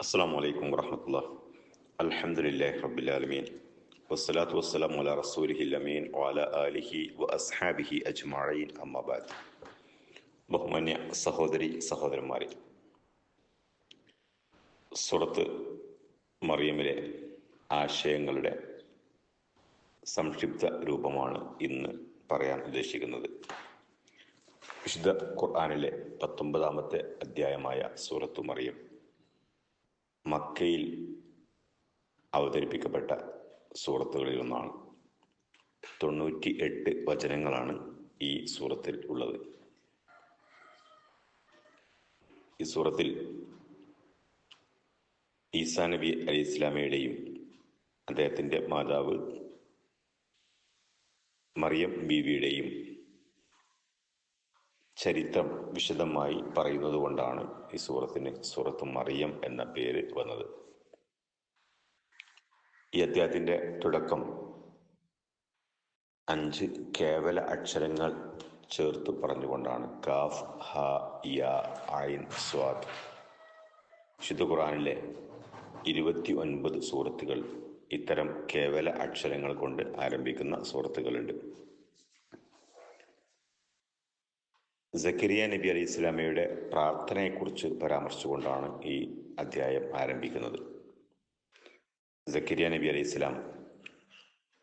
അസ്സാം വലൈക്കും വറഹമത്തുള്ള. അലഹമുല്ലാ റബുലാലമീൻ വസ്സലാത്തു വസ്സലാം വല റസൂലിഹിൽ അമീൻ വാല അലിഹി വ അസ്ഹാബിഹി അജ്മാഴീൻ അമ്മബാദ് ബഹുമാന്യ സഹോദരി സഹോദരന്മാരെ സുറത്ത് മറിയമിലെ ആശയങ്ങളുടെ സംക്ഷിപ്ത രൂപമാണ് ഇന്ന് പറയാൻ ഉദ്ദേശിക്കുന്നത്. വിശുദ്ധ ഖുർആാനിലെ പത്തൊമ്പതാമത്തെ അധ്യായമായ സൂറത്തു മറിയം. മക്കയിൽ അവതരിപ്പിക്കപ്പെട്ട സൂറത്തുകളിൽ ഒന്നാണ്. തൊണ്ണൂറ്റി എട്ട് വചനങ്ങളാണ് ഈ സൂറത്തിൽ ഉള്ളത്. ഈ സൂറത്തിൽ ഈസാ നബി അലി ഇസ്ലാമയുടെയും അദ്ദേഹത്തിന്റെ മാതാവ് മറിയം ബീവിയുടെയും ചരിത്രം വിശദമായി പറയുന്നത് കൊണ്ടാണ് ഈ സൂറത്തിന് സൂറത്ത് മറിയം എന്ന പേര് വന്നത്. ഈ അധ്യായത്തിന്റെ തുടക്കം അഞ്ച് കേവല അക്ഷരങ്ങൾ ചേർത്ത് പറഞ്ഞുകൊണ്ടാണ് കാഫ് ഹ യ ഐൻ സ്വാദ്. വിശുദ്ധ ഖുറാനിലെ ഇരുപത്തി ഒൻപത് സൂറത്തുകൾ ഇത്തരം കേവല അക്ഷരങ്ങൾ കൊണ്ട് ആരംഭിക്കുന്ന സൂറത്തുകളുണ്ട്. സക്കരിയ നബി അലി ഇസ്ലാമയുടെ പ്രാർത്ഥനയെക്കുറിച്ച് പരാമർശിച്ചുകൊണ്ടാണ് ഈ അധ്യായം ആരംഭിക്കുന്നത്. സക്കരിയ നബി അലി ഇസ്ലാം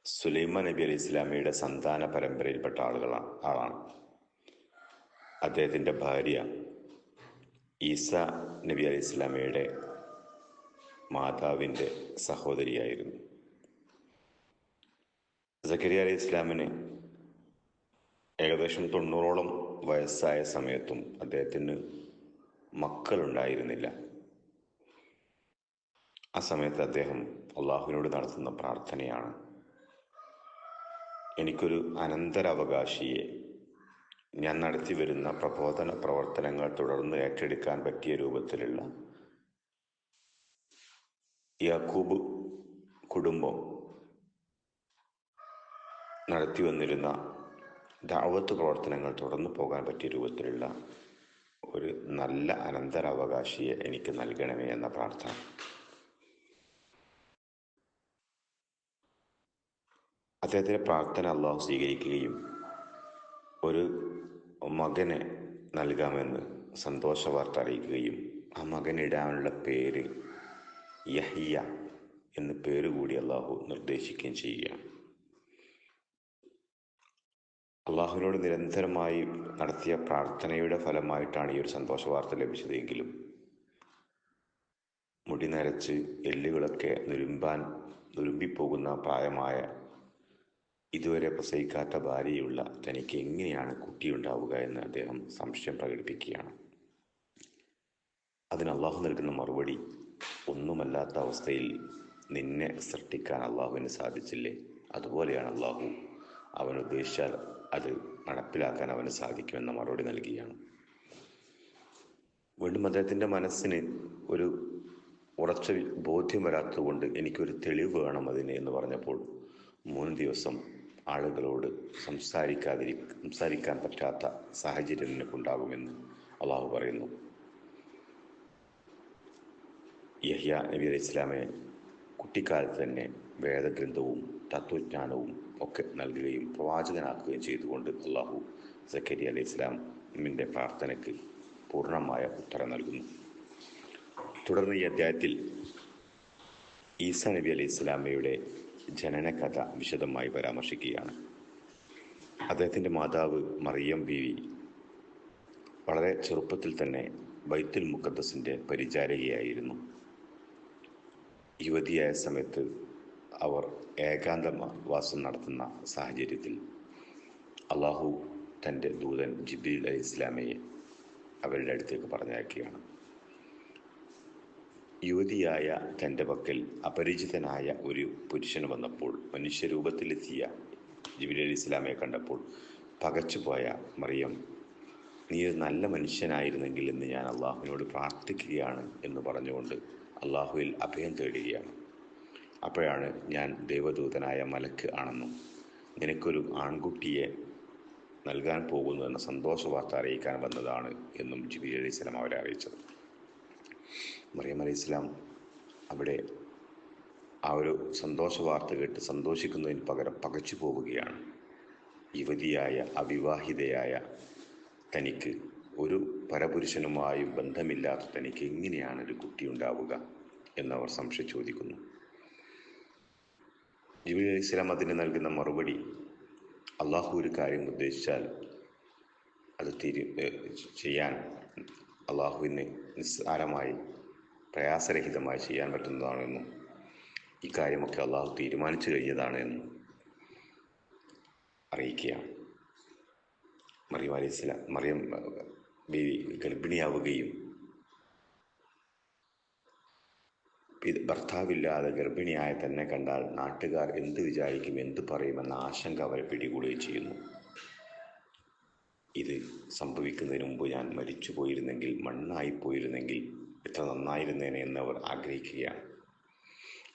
സുലൈമ നബി അലി ഇസ്ലാമയുടെ സന്താന പരമ്പരയിൽപ്പെട്ട ആളുകളാണ് ആളാണ്. അദ്ദേഹത്തിന്റെ ഭാര്യ ഈസ നബി അലി ഇസ്ലാമയുടെ മാതാവിന്റെ സഹോദരിയായിരുന്നു. സക്കരിയ അലി ഇസ്ലാമിന് ഏകദേശം തൊണ്ണൂറോളം വയസ്സായ സമയത്തും അദ്ദേഹത്തിന് മക്കളുണ്ടായിരുന്നില്ല. ആ സമയത്ത് അദ്ദേഹം അള്ളാഹുവിനോട് നടത്തുന്ന പ്രാർത്ഥനയാണ് എനിക്കൊരു അനന്തരാവകാശിയെ ഞാൻ നടത്തി വരുന്ന പ്രബോധന പ്രവർത്തനങ്ങൾ തുടർന്ന് ഏറ്റെടുക്കാൻ പറ്റിയ രൂപത്തിലുള്ള യാക്കൂബ് കുടുംബം നടത്തി വന്നിരുന്ന ദാവത്ത് പ്രവർത്തനങ്ങൾ തുടർന്നു പോകാൻ പറ്റിയ രൂപത്തിലുള്ള ഒരു നല്ല അനന്തരാവകാശിയെ എനിക്ക് നൽകണമേ എന്ന പ്രാർത്ഥന. അദ്ദേഹത്തിന്റെ പ്രാർത്ഥന അള്ളാഹു സ്വീകരിക്കുകയും ഒരു മകനെ നൽകാമെന്ന് സന്തോഷ വാർത്ത അറിയിക്കുകയും ആ മകനിടാനുള്ള പേര് യഹിയ എന്ന് പേര് കൂടി അള്ളാഹു നിർദ്ദേശിക്കുകയും ചെയ്യുകയാണ്. അള്ളാഹുവിനോട് നിരന്തരമായി നടത്തിയ പ്രാർത്ഥനയുടെ ഫലമായിട്ടാണ് ഈ ഒരു സന്തോഷ വാർത്ത ലഭിച്ചതെങ്കിലും മുടി നരച്ച് എല്ലുകളൊക്കെ നുരുമ്പാൻ നുരുമ്പിപ്പോകുന്ന പ്രായമായ ഇതുവരെ പ്രസവിക്കാത്ത ഭാര്യയുള്ള തനിക്ക് എങ്ങനെയാണ് കുട്ടിയുണ്ടാവുക എന്ന് അദ്ദേഹം സംശയം പ്രകടിപ്പിക്കുകയാണ്. അതിന് അള്ളാഹു നൽകുന്ന മറുപടി ഒന്നുമല്ലാത്ത അവസ്ഥയിൽ നിന്നെ സൃഷ്ടിക്കാൻ അള്ളാഹുവിന് സാധിച്ചില്ലേ? അതുപോലെയാണ് അള്ളാഹു അവൻ ഉദ്ദേശിച്ചാൽ അത് നടപ്പിലാക്കാൻ അവന് സാധിക്കുമെന്ന മറുപടി നൽകുകയാണ്. വീണ്ടും അദ്ദേഹത്തിന്റെ മനസ്സിന് ഒരു ഉറച്ച ബോധ്യം വരാത്തതുകൊണ്ട് എനിക്കൊരു തെളിവ് വേണം അതിന് എന്ന് പറഞ്ഞപ്പോൾ മൂന്ന് ദിവസം ആളുകളോട് സംസാരിക്കാതിരി സംസാരിക്കാൻ പറ്റാത്ത സാഹചര്യം നിനക്കുണ്ടാകുമെന്ന് അള്ളാഹു പറയുന്നു. യഹ്യ നബി അലൈഹി ഇസ്ലാമെ കുട്ടിക്കാലത്ത് തന്നെ വേദഗ്രന്ഥവും തത്വജ്ഞാനവും ഒക്കെ നൽകുകയും പ്രവാചകനാക്കുകയും ചെയ്തുകൊണ്ട് അള്ളാഹു സക്കരി അലൈഹി ഇസ്ലാമിന്റെ പ്രാർത്ഥനയ്ക്ക് പൂർണമായ ഉത്തരം നൽകുന്നു. തുടർന്ന് ഈ അധ്യായത്തിൽ ഈസ നബി അലൈഹി ഇസ്ലാമയുടെ ജനനകഥ വിശദമായി പരാമർശിക്കുകയാണ്. അദ്ദേഹത്തിന്റെ മാതാവ് മറിയം ബീവി വളരെ ചെറുപ്പത്തിൽ തന്നെ ബൈത്തുൽ മുക്കദ്ദസിന്റെ പരിചാരകയായിരുന്നു. യുവതിയായ സമയത്ത് അവർ ഏകാന്ത വാസം നടത്തുന്ന സാഹചര്യത്തിൽ അള്ളാഹു തന്റെ ദൂതൻ ജിബ്രീൽ അലി ഇസ്ലാമയെ അവരുടെ അടുത്തേക്ക് പറഞ്ഞയക്കുകയാണ്. യുവതിയായ തന്റെ പക്കൽ അപരിചിതനായ ഒരു പുരുഷൻ വന്നപ്പോൾ മനുഷ്യരൂപത്തിലെത്തിയ ജിബിലി അലി ഇസ്ലാമയെ കണ്ടപ്പോൾ പകച്ചുപോയ മറിയം നീ ഒരു നല്ല മനുഷ്യനായിരുന്നെങ്കിൽ എന്ന് ഞാൻ അള്ളാഹുവിനോട് പ്രാർത്ഥിക്കുകയാണ് എന്ന് പറഞ്ഞുകൊണ്ട് അള്ളാഹുവിൽ അഭയം തേടുകയാണ്. അപ്പോഴാണ് ഞാൻ ദൈവദൂതനായ മലക്ക് ആണെന്നും നിനക്കൊരു ആൺകുട്ടിയെ നൽകാൻ പോകുന്നു എന്ന സന്തോഷ വാർത്ത അറിയിക്കാൻ വന്നതാണ് എന്നും ജിബി അലി ഇസ്ലാം അവരെ അറിയിച്ചത്. മറിയം അലി ഇസ്ലാം അവിടെ ആ ഒരു സന്തോഷ വാർത്ത കേട്ട് സന്തോഷിക്കുന്നതിന് പകരം പകച്ചു പോവുകയാണ്. യുവതിയായ അവിവാഹിതയായ തനിക്ക് ഒരു പരപുരുഷനുമായും ബന്ധമില്ലാത്ത തനിക്ക് എങ്ങനെയാണ് ഒരു കുട്ടി ഉണ്ടാവുക എന്നവർ സംശയം ചോദിക്കുന്നു. അലൈഹി സ്വലാം അതിന് നൽകുന്ന മറുപടി അള്ളാഹു ഒരു കാര്യം ഉദ്ദേശിച്ചാൽ അത് തിരി ചെയ്യാൻ അള്ളാഹുവിന് നിസ്സാരമായി പ്രയാസരഹിതമായി ചെയ്യാൻ പറ്റുന്നതാണെന്നും ഇക്കാര്യമൊക്കെ അള്ളാഹു തീരുമാനിച്ചു കഴിഞ്ഞതാണ് എന്നും അറിയിക്കുകയാണ്. മറിയം അലൈഹി മറിയം ബീവി ഗർഭിണിയാവുകയും ഭർത്താവില്ലാതെ ഗർഭിണിയായ തന്നെ കണ്ടാൽ നാട്ടുകാർ എന്ത് വിചാരിക്കും എന്ത് പറയുമെന്ന ആശങ്ക അവരെ പിടികൂടുകയും ചെയ്യുന്നു. ഇത് സംഭവിക്കുന്നതിന് മുമ്പ് ഞാൻ മരിച്ചു പോയിരുന്നെങ്കിൽ മണ്ണായി പോയിരുന്നെങ്കിൽ എത്ര നന്നായിരുന്നേനെ എന്ന് അവർ ആഗ്രഹിക്കുകയാണ്.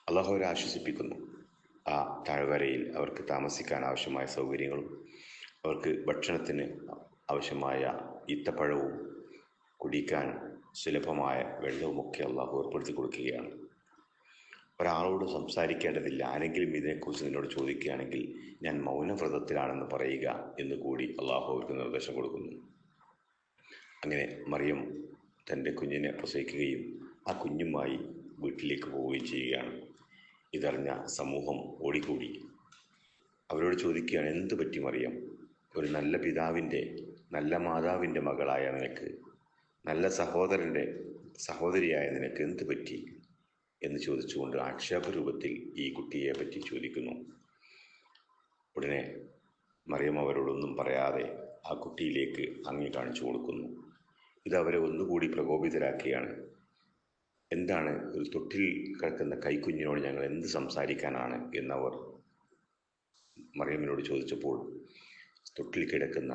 അള്ളാഹു അവരെ ആശ്വസിപ്പിക്കുന്നു. ആ താഴ്വരയിൽ അവർക്ക് താമസിക്കാൻ ആവശ്യമായ സൗകര്യങ്ങളും അവർക്ക് ഭക്ഷണത്തിന് ആവശ്യമായ ഈത്തപ്പഴവും കുടിക്കാൻ സുലഭമായ വെള്ളവുമൊക്കെ അള്ളാഹു ഏർപ്പെടുത്തി കൊടുക്കുകയാണ്. ഒരാളോട് സംസാരിക്കേണ്ടതില്ല. ആരെങ്കിലും ഇതിനെക്കുറിച്ച് നിന്നോട് ചോദിക്കുകയാണെങ്കിൽ ഞാൻ മൗനവ്രതത്തിലാണെന്ന് പറയുക എന്ന് കൂടി അള്ളാഹു അവർക്ക് നിർദ്ദേശം കൊടുക്കുന്നു. അങ്ങനെ മറിയം തന്റെ കുഞ്ഞിനെ പ്രസവിക്കുകയും ആ കുഞ്ഞുമായി വീട്ടിലേക്ക് പോവുകയും ചെയ്യുകയാണ്. ഇതറിഞ്ഞ സമൂഹം ഓടിക്കൂടി. അവരോട് ചോദിക്കുകയാണ് എന്ത് പറ്റി മറിയം? ഒരു നല്ല പിതാവിന്റെ നല്ല മാതാവിന്റെ മകളായ നിനക്ക് നല്ല സഹോദരന്റെ സഹോദരിയായ നിനക്ക് എന്ത് പറ്റി? എന്ന് ചോദിച്ചുകൊണ്ട് ആക്ഷേപരൂപത്തിൽ ഈ കുട്ടിയെ പറ്റി ചോദിക്കുന്നു. ഉടനെ മറിയം അവരോടൊന്നും പറയാതെ ആ കുട്ടിയിലേക്ക് അങ്ങി കാണിച്ചു കൊടുക്കുന്നു. ഇത് അവരെ ഒന്നുകൂടി പ്രകോപിതരാക്കിയാണ് എന്താണ് ഒരു തൊട്ടിൽ കിടക്കുന്ന കൈക്കുഞ്ഞിനോട് ഞങ്ങൾ എന്ത് സംസാരിക്കാനാണ് എന്നവർ മറിയമ്മിനോട് ചോദിച്ചപ്പോൾ തൊട്ടിൽ കിടക്കുന്ന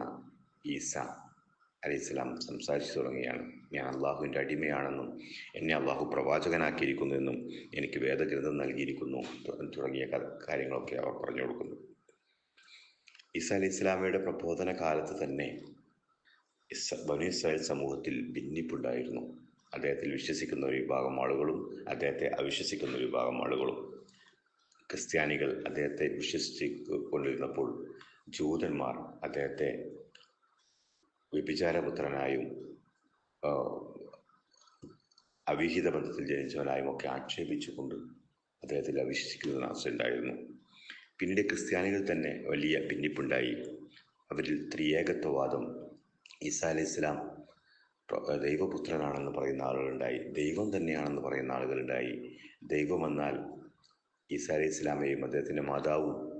ഈസ അലൈഹിസ്ലാം സംസാരിച്ചു തുടങ്ങിയാണ് ഞാൻ അള്ളാഹുവിന്റെ അടിമയാണെന്നും എന്നെ അള്ളാഹു പ്രവാചകനാക്കിയിരിക്കുന്നു എന്നും എനിക്ക് വേദഗ്രന്ഥം നൽകിയിരിക്കുന്നു തുടങ്ങിയ കാര്യങ്ങളൊക്കെ അവർ പറഞ്ഞു കൊടുക്കുന്നു. ഈസ അലൈഹി ഇസ്ലാമയുടെ പ്രബോധന കാലത്ത് തന്നെ ഇസ ബനു ഇസ്രായേൽ സമൂഹത്തിൽ ഭിന്നിപ്പുണ്ടായിരുന്നു. അദ്ദേഹത്തിൽ വിശ്വസിക്കുന്ന ഒരു വിഭാഗം ആളുകളും അദ്ദേഹത്തെ അവിശ്വസിക്കുന്ന ഒരു വിഭാഗം ആളുകളും ക്രിസ്ത്യാനികൾ അദ്ദേഹത്തെ വിശ്വസിച്ച് കൊണ്ടിരുന്നപ്പോൾ ജൂതന്മാർ അദ്ദേഹത്തെ വ്യഭിചാരപുത്രനായും അവിഹിത ബന്ധത്തിൽ ജനിച്ചവനായും ഒക്കെ ആക്ഷേപിച്ചുകൊണ്ട് അദ്ദേഹത്തിൽ അവിശ്വസിക്കുന്ന ഉണ്ടായിരുന്നു. പിന്നീട് ക്രിസ്ത്യാനികൾ തന്നെ വലിയ ഭിന്നിപ്പുണ്ടായി. അവരിൽ ത്രിയേകത്വവാദം ഈസാ അലൈഹി ഇസ്ലാം ദൈവപുത്രനാണെന്ന് പറയുന്ന ആളുകളുണ്ടായി. ദൈവം തന്നെയാണെന്ന് പറയുന്ന ആളുകളുണ്ടായി. ദൈവമെന്നാൽ ഈസാ അലൈഹി ഇസ്ലാമയും അദ്ദേഹത്തിന്റെ മാതാവും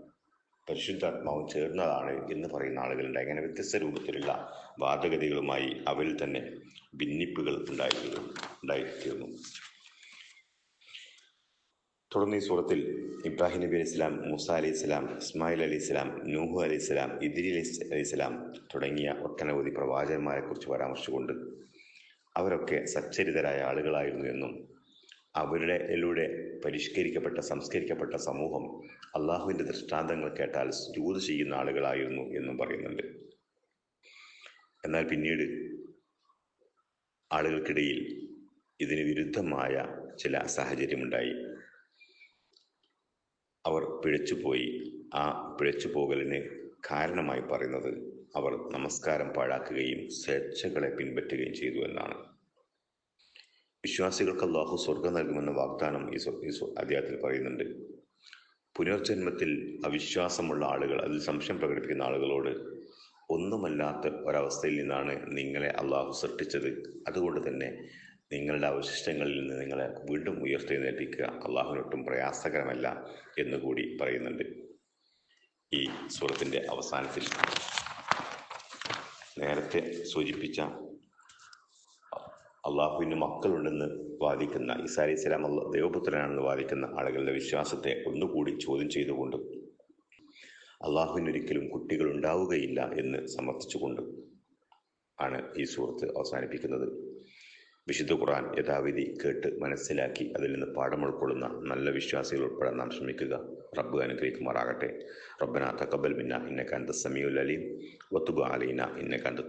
പരിശുദ്ധാത്മാവും ചേർന്നതാണ് എന്ന് പറയുന്ന ആളുകളുണ്ട് അങ്ങനെ വ്യത്യസ്ത രൂപത്തിലുള്ള വാദഗതികളുമായി അവരിൽ തന്നെ ഭിന്നിപ്പുകൾ ഉണ്ടായിരുന്നു ഉണ്ടായിത്തീർന്നു. തുടർന്ന് ഈ സൂറത്തിൽ ഇബ്രാഹിം നബി അലൈഹി സ്വലാം മൂസ അലി സ്വലാം ഇസ്മായിൽ അലി സ്വലാം നൂഹു അലൈഹി സ്വലാം ഇദ്രി അലി സ്വലാം തുടങ്ങിയ ഒട്ടനവധി പ്രവാചകന്മാരെക്കുറിച്ച് പരാമർശിച്ചുകൊണ്ട് അവരൊക്കെ സച്ചരിതരായ ആളുകളായിരുന്നു എന്നും അവരുടെ ഇതിലൂടെ പരിഷ്കരിക്കപ്പെട്ട സംസ്കരിക്കപ്പെട്ട സമൂഹം അള്ളാഹുവിന്റെ ദൃഷ്ടാന്തങ്ങൾ കേട്ടാൽ ജൂത് ചെയ്യുന്ന ആളുകളായിരുന്നു എന്നും പറയുന്നുണ്ട്. എന്നാൽ പിന്നീട് ആളുകൾക്കിടയിൽ ഇതിന് വിരുദ്ധമായ ചില സാഹചര്യമുണ്ടായി. അവർ പിഴച്ചുപോയി. ആ പിഴച്ചു പോകലിന് കാരണമായി പറയുന്നത് അവർ നമസ്കാരം പാഴാക്കുകയും സ്വേച്ഛകളെ പിൻപറ്റുകയും ചെയ്തു എന്നാണ്. വിശ്വാസികൾക്ക് അള്ളാഹു സ്വർഗം നൽകുമെന്ന വാഗ്ദാനം ഈ അധ്യായത്തിൽ പറയുന്നുണ്ട്. പുനർജന്മത്തിൽ അവിശ്വാസമുള്ള ആളുകൾ അതിൽ സംശയം പ്രകടിപ്പിക്കുന്ന ആളുകളോട് ഒന്നുമല്ലാത്ത ഒരവസ്ഥയിൽ നിന്നാണ് നിങ്ങളെ അള്ളാഹു സൃഷ്ടിച്ചത്. അതുകൊണ്ട് തന്നെ നിങ്ങളുടെ അവശിഷ്ടങ്ങളിൽ നിന്ന് നിങ്ങളെ വീണ്ടും ഉയർത്തെഴുന്നേൽപ്പിക്കുക അള്ളാഹുവിനൊട്ടും പ്രയാസകരമല്ല എന്നുകൂടി പറയുന്നുണ്ട് ഈ സൂറത്തിന്റെ അവസാനത്തിൽ. നേരത്തെ സൂചിപ്പിച്ച അള്ളാഹുവിന് മക്കളുണ്ടെന്ന് വാദിക്കുന്ന ഇസാലി ഇസ്ലാം അള്ള ദൈവപുത്രനാണെന്ന് വാദിക്കുന്ന ആളുകളുടെ വിശ്വാസത്തെ ഒന്നുകൂടി ചോദ്യം ചെയ്തുകൊണ്ട് അള്ളാഹുവിനൊരിക്കലും കുട്ടികൾ ഉണ്ടാവുകയില്ല എന്ന് സമർത്ഥിച്ചുകൊണ്ട് ആണ് ഈ സുഹൃത്ത് അവസാനിപ്പിക്കുന്നത്. വിശുദ്ധ ഖുർആൻ യഥാവിധി കേട്ട് മനസ്സിലാക്കി അതിൽ നിന്ന് പാഠം ഉൾക്കൊള്ളുന്ന നല്ല വിശ്വാസികൾ ഉൾപ്പെടെ നാം ശ്രമിക്കുക. റബ്ബ് അനുഗ്രഹിക്കുമാറാകട്ടെ. റബ്ബന തക്കബൽ മിന്ന ഇന്ന കാന്ത സമീഉൽ അലീം. വത്തുബ അലീന ഇന്ന കാന്ത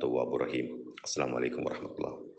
റഹീം. അസ്സാം വലൈക്കും വർഹമത്തുള്ള